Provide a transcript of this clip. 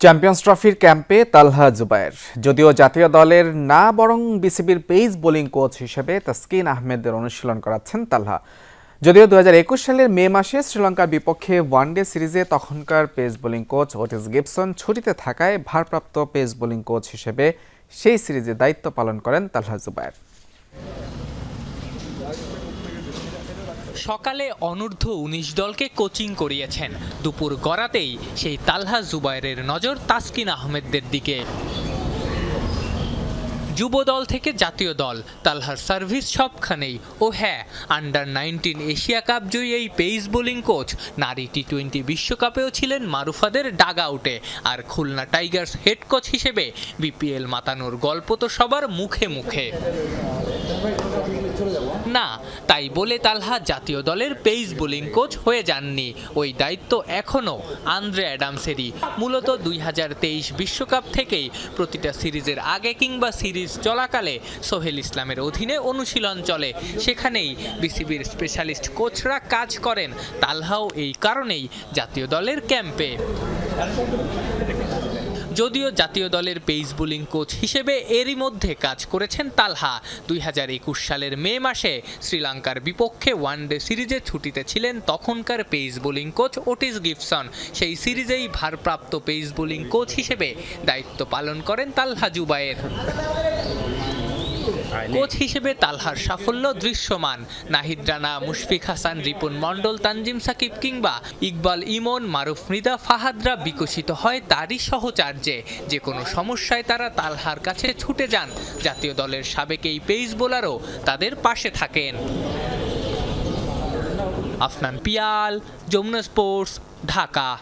Champions ট্রফির ক্যাম্পে তালহা জুবায়ের যদিও জাতীয় দলের না, বরং বিসিবির পেস বোলিং কোচ হিসেবে তাসকিন আহমেদের অনুশীলন করাচ্ছেন তালহা। যদিও দু হাজার একুশ সালের মে মাসে শ্রীলঙ্কার বিপক্ষে ওয়ানডে সিরিজে তখনকার pace bowling coach Ottis Gibson ছুটিতে থাকায় ভারপ্রাপ্ত পেস বোলিং কোচ হিসেবে সেই সিরিজে দায়িত্ব পালন করেন তালহা জুবায়ের সকালে অনূর্ধ্ব উনিশ দলকে কোচিং করিয়েছেন। দুপুর গড়াতেই সেই তালহা জুবাইরের নজর তাসকিন আহমেদদের দিকে। যুব দল থেকে জাতীয় দল। তালহার সার্ভিস সবখানেই। ও হ্যাঁ আন্ডার নাইনটিন এশিয়া কাপ জয়ী এই পেস বোলিং কোচ। নারী টি টোয়েন্টি বিশ্বকাপেও ছিলেন মারুফাদের ডাগ আউটে আর খুলনা টাইগার্স হেড কোচ হিসেবে বিপিএল মাতানোর গল্প তো সবার মুখে মুখে। না, তাই বলে তালহা জাতীয় দলের পেস বোলিং কোচ হয়ে যাননি। ওই দায়িত্ব এখনও আন্দ্রে অ্যাডামসেরই। মূলত দুই বিশ্বকাপ থেকেই প্রতিটা সিরিজের আগে কিংবা সিরিজ চলাকালে সোহেল ইসলামের অধীনে অনুশীলন চলে। সেখানেই বিসিবির স্পেশালিস্ট কোচরা কাজ করেন। তালহাও এই কারণেই জাতীয় দলের ক্যাম্পে। যদিও জাতীয় দলের পেস বোলিং কোচ হিসেবে এরই মধ্যে কাজ করেছেন তালহা। দুই হাজার একুশ সালের মে মাসে শ্রীলঙ্কার বিপক্ষে ওয়ানডে সিরিজে ছুটিতে ছিলেন তখনকার pace bowling coach Ottis Gibson. সেই সিরিজেই ভারপ্রাপ্ত পেস বোলিং কোচ হিসেবে দায়িত্ব পালন করেন তালহা জুবায়ের। কোচ হিসেবে তালহার সাফল্য দৃশ্যমান। নাহিদ রানা, মুশফিক হাসান, রিপন মণ্ডল, তানজিম সাকিব কিংবা ইকবাল ইমন, মারুফ মৃদা, ফাহাদরা বিকশিত হয় তারই সহচার্যে। যে কোনো সমস্যায় তারা তালহার কাছে ছুটে যান। জাতীয় দলের সাবেক এই পেস বোলারও তাদের পাশে থাকেন। আফনান পিয়াল, যমুনা স্পোর্টস, ঢাকা।